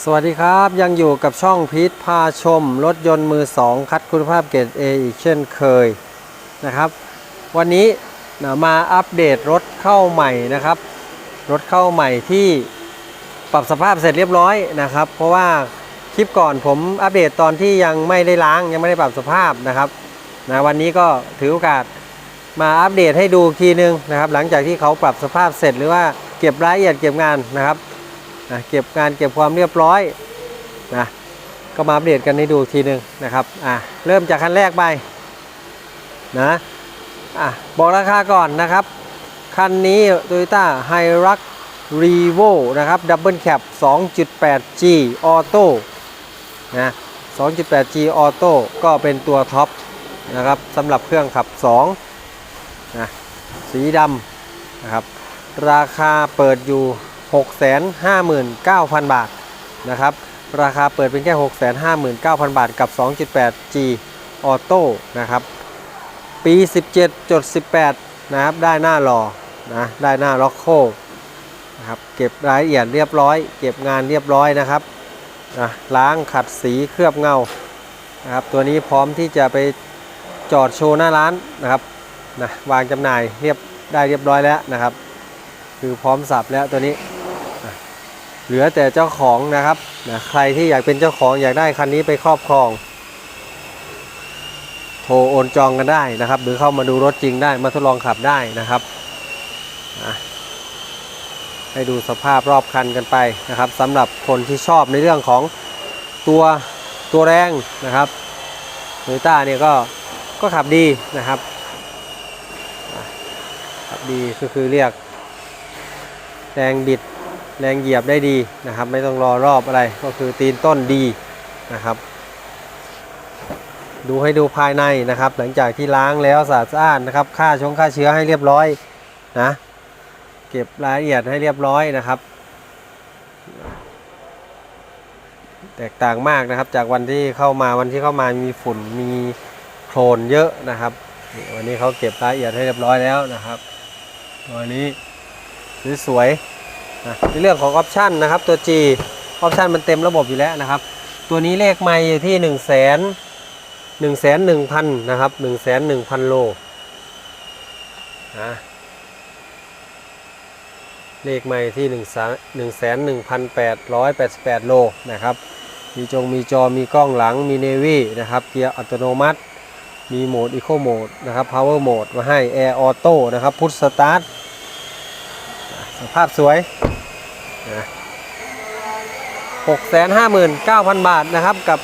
สวัสดีครับ ยังอยู่กับช่องพีทพาชม รถยนต์มือ 2 คัดคุณภาพเกรด A อีกเช่นเคยนะครับ วันนี้นะมาอัปเดตรถเข้าใหม่นะครับ รถเข้าใหม่ที่ปรับสภาพเสร็จเรียบร้อยนะครับ เพราะว่าคลิปก่อนผมอัปเดตตอนที่ยังไม่ได้ล้างยังไม่ได้ปรับสภาพนะครับนะวันนี้ก็ถือโอกาสมาอัปเดตให้ดูทีนึงนะครับ หลังจากที่เขาปรับสภาพเสร็จหรือว่าเก็บรายละเอียดเก็บงานนะครับ นะเก็บงานเก็บความเรียบร้อยนะก็มาอัปเดตกันให้ดูทีหนึ่งนะครับอะเริ่มจากคันแรกไปนะอะบอกราคาก่อนนะครับ คันนี้ Toyota Hilux Revo นะครับ Double Cab 2.8G Auto นะ 2.8G Auto ก็เป็นตัวท็อปนะครับสำหรับเครื่องขับ2นะสีดำนะครับราคาเปิดอยู่ 659,000 บาทนะครับ ราคาเปิดเป็นแค่ 659,000 บาทกับ 2.8G Auto นะครับ ปี 17.18 นะครับ ได้หน้าหล่อนะได้หน้าล็อกโคนะครับเก็บรายละเอียดเรียบร้อย เก็บงานเรียบร้อยนะครับนะล้างขัดสีเคลือบเงานะครับตัวนี้พร้อมที่จะไปจอดโชว์หน้าร้านนะครับนะวางจำหน่ายเรียบได้เรียบร้อยแล้วนะครับ คือพร้อมสับแล้วตัวนี้ เหลือแต่เจ้าของนะครับนะใครที่อยากเป็นเจ้าของอยากได้คันนี้ไปครอบครอง โทรโอนจองกันได้นะครับ หรือเข้ามาดูรถจริงได้มาทดลองขับได้นะครับอะให้ดูสภาพรอบคันกันไปนะครับสำหรับคนที่ชอบในเรื่องของตัวตัวแรงนะครับโตโยต้าเนี่ยก็ก็ขับดีนะครับขับดีก็คือเรียกแรงบิด แรงเหยียบได้ดีนะครับ ไม่ต้องรอรอบอะไรก็คือตีนต้นดีนะครับ ดูให้ดูภายในนะครับ หลังจากที่ล้างแล้วสะอาดนะครับฆ่าชงฆ่าเชื้อให้เรียบร้อยนะเก็บรายละเอียดให้เรียบร้อยนะครับ แตกต่างมากนะครับ จากวันที่เข้ามาวันที่เข้ามามีฝุ่นมีโคลนเยอะนะครับวันนี้เขาเก็บรายละเอียดให้เรียบร้อยแล้วนะครับวันนี้สวยๆ นะในเรื่องของออปชันนะครับตัว G ออปชันมันเต็มระบบอยู่แล้วนะครับ ตัวนี้เลขไม่อยู่ที่1 0 0 0 0 0 1 1 0 0 0นะครับ1 1 0 0 0 โลนะเลขไม่ที่ 1 1 1 8 8 8 โลนะครับ มีจงมีจอมีกล้องหลังมีเนวี่นะครับเกียร์อัตโนมัติ มีโหมดอีโคโหมดนะครับ power mode มดมาให้ air auto นะครับพุทสตาร์ทสภาพสวย นะ659,000บาทนะครับกับ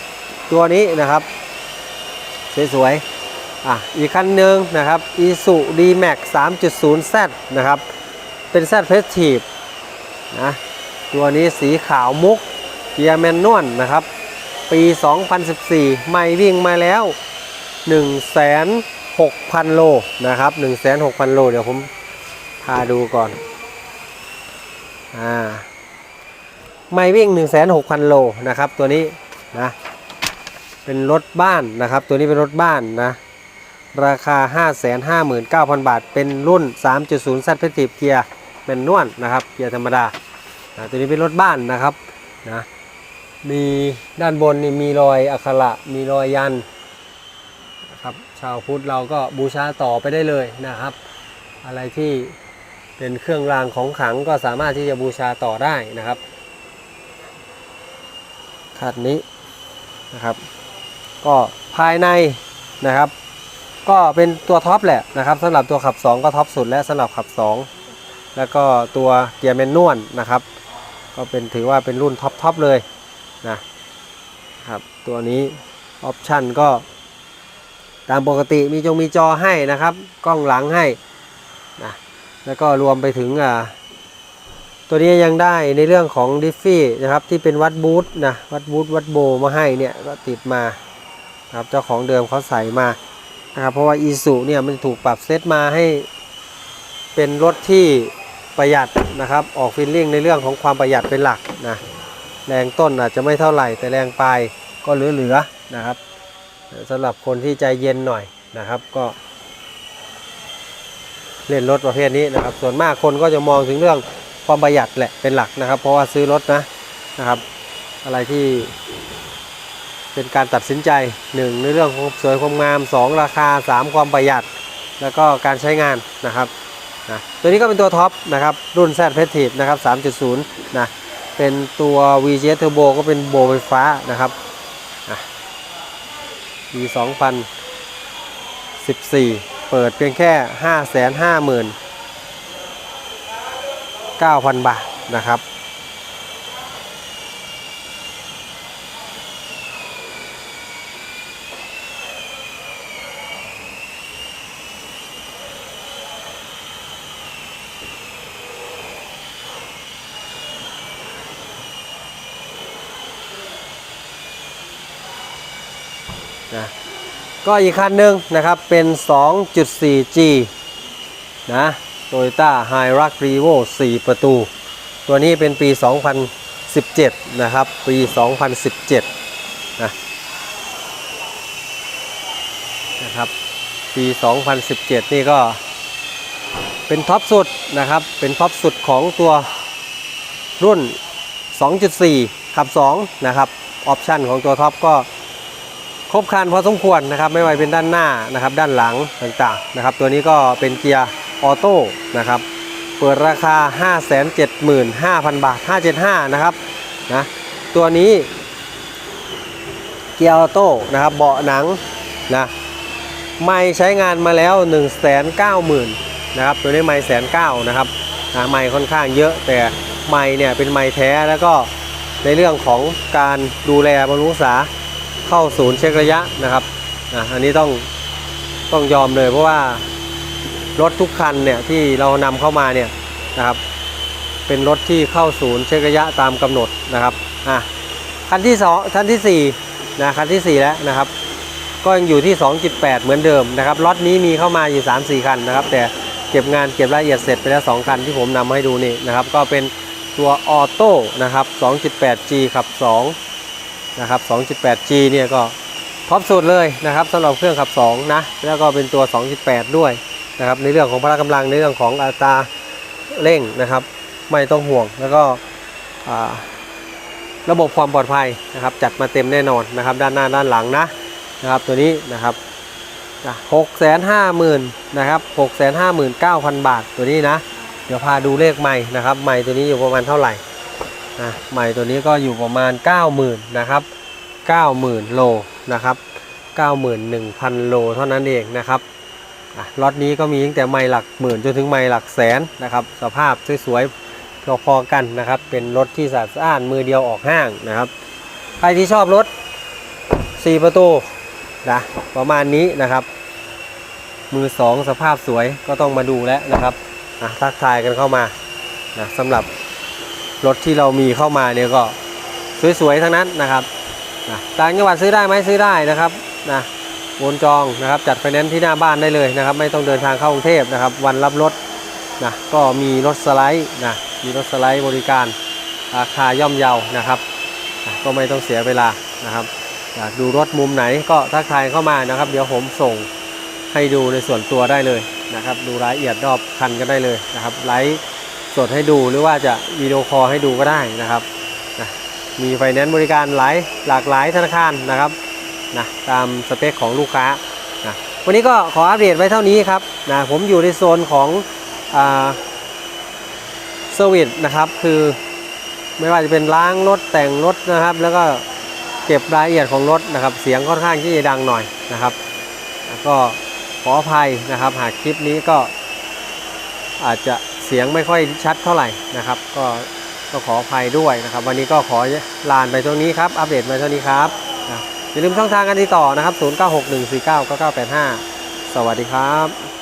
ตัวนี้นะครับ สวยๆอะอีกคันหนึ่งนะครับอ Isuzu D-Max 3.0Z นะครับ เป็น Z p r e s t i v e นะตัวนี้สีขาวมุกเกียร์แมนนวลนะครับ ปี 2014 ไม่วิ่งมาแล้ว 1,600,000 โลนะครับ 1,600,000 โล เดี๋ยวผมพาดูก่อน อ่า ไม่วิ่ง 16,000 โลนะครับตัวนี้นะเป็นรถบ้านนะครับ ตัวนี้เป็นรถบ้านนะราคา 559,000 บาท เป็นรุ่น 3.0 ซัดเพติฟเกียร์เป็นนวลนะครับเกียร์ธรรมดานะตัวนี้เป็นรถบ้านนะครับนะมีด้านบนนี่มีรอยอักขระมีรอยยันนะครับชาวพุทธเราก็บูชาต่อไปได้เลยนะครับ อะไรที่เป็นเครื่องรางของขลังก็สามารถที่จะบูชาต่อได้นะครับ คันนี้นะครับ ก็ภายในนะครับ ก็เป็นตัวท็อปแหละนะครับสำหรับตัวขับ 2 ก็ท็อปสุดและสำหรับขับ 2 แล้วก็ตัวเกียร์แมนนวลนะครับ ก็เป็นถือว่าเป็นรุ่นท็อปทอปเลยนะครับตัวนี้ออปชันก็ตามปกติมีจงมีจอให้นะครับ กล้องหลังให้นะแล้วก็รวมไปถึงอ่า ตัวนี้ยังได้ในเรื่องของดิฟฟี่นะครับที่เป็นวัดบูทนะวัดบูทวัดโบมาให้เนี่ยก็ติดมาครับเจ้าของเดิมเขาใส่มานะครับเพราะว่าอีสุเนี่ยมันถูกปรับเซตมาให้เป็นรถที่ประหยัดนะครับออกฟิลลิ่งในเรื่องของความประหยัดเป็นหลักนะแรงต้นอาจจะไม่เท่าไหร่ แต่แรงปลายก็เหลือๆนะครับสำหรับคนที่ใจเย็นหน่อยนะครับก็ เล่นรถประเภทนี้นะครับ ส่วนมากคนก็จะมองถึงเรื่อง ความประหยัดแหละเป็นหลักนะครับ เพราะว่าซื้อรถนะนะครับ อะไรที่เป็นการตัดสินใจหนึ่งในเรื่องของสวยความงามสองราคาสามความประหยัด แล้วก็การใช้งานนะครับนะตัวนี้ก็เป็นตัวท็อปนะครับ รุ่น Z p e t i v e นะครับ 3.0 นะ เป็นตัว VGS Turbo ก็เป็นโบไฟฟ้านะครับอะปี2014 เปิดเพียงแค่ 9,000 บาทนะครับ นะก็อีกคันหนึ่งนะครับเป็น 2.4G นะ Toyota Hilux Revo 4ประตู ตัวนี้เป็นปี 2017 นะครับ ปี 2017 นะนะครับปี 2017 นี่ก็เป็นท็อปสุดนะครับ เป็นท็อปสุดของตัวรุ่น 2.4 ขับ 2 นะครับ ออปชันของตัวท็อปก็ครบครันพอสมควรนะครับ ไม่ว่าเป็นด้านหน้านะครับ ด้านหลังต่างๆนะครับ ตัวนี้ก็เป็นเกียร์ ออโต้นะครับเปิดราคา 575,000 บาท 575 นะครับนะตัวนี้เกียร์ออโต้นะครับเบาะหนังนะไม่ใช้งานมาแล้ว 190,000นะครับตัวนี้ไม่แสนเก้านะครับนะไม่ค่อนข้างเยอะแต่ไม่เนี่ยเป็นไม่แท้แล้วก็ในเรื่องของการดูแลบำรุงษาเข้าศูนย์เช็คระยะนะครับนะอันนี้ต้องต้องยอมเลยเพราะว่า รถทุกคันเนี่ยที่เรานำเข้ามาเนี่ยนะครับ เป็นรถที่เข้าศูนย์เช็คระยะตามกำหนดนะครับอะคันที่สองคันที่สี่นะคันที่สี่แล้วนะครับ ก็ยังอยู่ที่ 2.8 เหมือนเดิมนะครับล็อตนี้มีเข้ามาอยู่ 3-4 คันนะครับ แต่เก็บงานเก็บรายละเอียดเสร็จไปแล้ว 2 คันที่ผมนำมาให้ดูนี่นะครับ ก็เป็นตัวออโต้นะครับ 2.8G ขับ 2 นะครับ 2.8G เนี่ยก็ท็อปสุดเลยนะครับสำหรับเครื่องขับ 2 นะ แล้วก็เป็นตัว 2.8 ด้วย นะครับในเรื่องของพละกำลังในเรื่องของอัตราเร่งนะครับ ไม่ต้องห่วงแล้วก็ระบบความปลอดภัยนะครับ จัดมาเต็มแน่นอนนะครับ ด้านหน้าด้านหลังนะนะครับ ตัวนี้นะครับหกแสนห้าหมื่นนะครับหกแสนห้าหมื่นเก้าพันบาทตัวนี้นะ เดี๋ยวพาดูเลขใหม่นะครับใหม่ตัวนี้อยู่ประมาณเท่าไหร่นะใหม่ตัวนี้ก็อยู่ประมาณ 90,000นะครับ90,000 โลนะครับ91,000 โลเท่านั้นเองนะครับ ล็อตนี้ก็มีตั้งแต่ไมล์หลักหมื่นจนถึงไมล์หลักแสนนะครับ สภาพสวยๆพอๆกันนะครับ เป็นรถที่สะอาดมือเดียวออกห้างนะครับ ใครที่ชอบรถ 4 ประตูนะประมาณนี้นะครับ มือ 2 สภาพสวยก็ต้องมาดูแล้วนะครับอะทักทายกันเข้ามานะสำหรับรถที่เรามีเข้ามาเนี่ยก็สวยๆทั้งนั้นนะครับนะต่างจังหวัดซื้อได้ไหมซื้อได้นะครับนะ โอนจองนะครับจัดไฟแนนซ์ที่หน้าบ้านได้เลยนะครับ ไม่ต้องเดินทางเข้ากรุงเทพนะครับ วันรับรถนะก็มีรถสไลด์นะมีรถสไลด์บริการราคาย่อมเยานะครับนะก็ไม่ต้องเสียเวลานะครับอยากดูรถมุมไหนก็ทักทายเข้ามานะครับ เดี๋ยวผมส่งให้ดูในส่วนตัวได้เลยนะครับ ดูรายละเอียดรอบคันก็ได้เลยนะครับไลฟ์สดให้ดูหรือว่าจะวิดีโอคอลให้ดูก็ได้นะครับนะมีไฟแนนซ์บริการหลายหลากหลายธนาคารนะครับ นะตามสเปคของลูกค้านะวันนี้ก็ขออัปเดตไว้เท่านี้ครับนะผมอยู่ในโซนของเซอร์วิสนะครับคือไม่ว่าจะเป็นล้างรถแต่งรถนะครับ แล้วก็เก็บรายละเอียดของรถนะครับ เสียงค่อนข้างที่จะดังหน่อยนะครับ ก็ขออภัยนะครับ หากคลิปนี้ก็ อาจจะเสียงไม่ค่อยชัดเท่าไหร่นะครับ ก็ก็ขออภัยด้วยนะครับ วันนี้ก็ขอลานไปตรงนี้ครับ อัปเดตไปเท่านี้ครับ อย่าลืมช่องทางการติดต่อนะครับ 0961499985 สวัสดีครับ